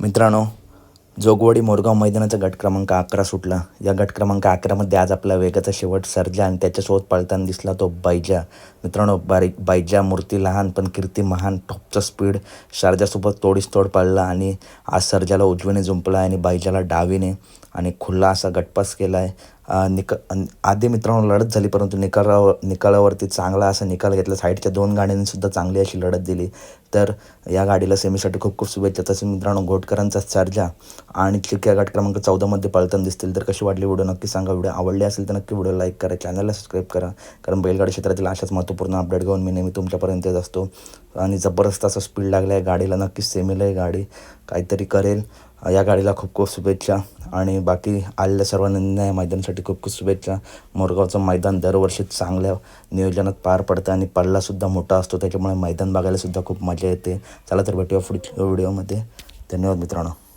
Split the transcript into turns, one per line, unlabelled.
मित्रांनो जोगवाडी मोरगाव मैदानाचा गट क्रमांक अकरा सुटला. या गट क्रमांक अकरामध्ये आज आपला वेगाचा शेवट सर्जा आणि त्याच्यासोबत पळताना दिसला तो बायजा मित्रांनो बारीक बायजा मूर्ती लहान पण कीर्ती महान टॉपचा स्पीड. सर्जासोबत तोडीस तोड पळला आणि आज सर्जाला उजवीने जुंपला आणि बायजाला डावीने आणि खुल्ला असा गटपास केला आहे निक आधी मित्रांनो लढत झाली परंतु निकालावर निकालावरती चांगला असा निकाल घेतला. साईडच्या दोन गाड्यांनीसुद्धा चांगली अशी लढत दिली. तर या गाडीला सेमीसाठी खूप खूप शुभेच्छा. तसेच मित्रांनो घोटकरांचा सर्जा आणि चिक्या गट क्रमांक चौदामध्ये पळताना दिसतील. तर कशी वाटली व्हिडिओ नक्की सांगा. व्हिडिओ आवडली असेल तर नक्की व्हिडिओ लाईक करा. चॅनलला सबस्क्राईब करा. कारण बैलगाडी क्षेत्रातील अशाच महत्त्वपूर्ण अपडेट घेऊन मी नेहमी तुमच्यापर्यंत येत असतो. आणि जबरदस्त असा स्पीड लागला आहे गाडीला नक्कीच सेमीला आहे गाडी काहीतरी करेल. या गाडीला खूप खूप शुभेच्छा. आणि बाकी आलेल्या सर्वांना या मैदानासाठी खूप खूप शुभेच्छा. मोरगावचं मैदान दरवर्षी चांगल्या नियोजनात पार पडतं आणि पल्लासुद्धा मोठा असतो. त्याच्यामुळे मैदान बघायलासुद्धा खूप मजा येते. चला तर भेटूया पुढच्या व्हिडिओमध्ये. धन्यवाद मित्रांनो.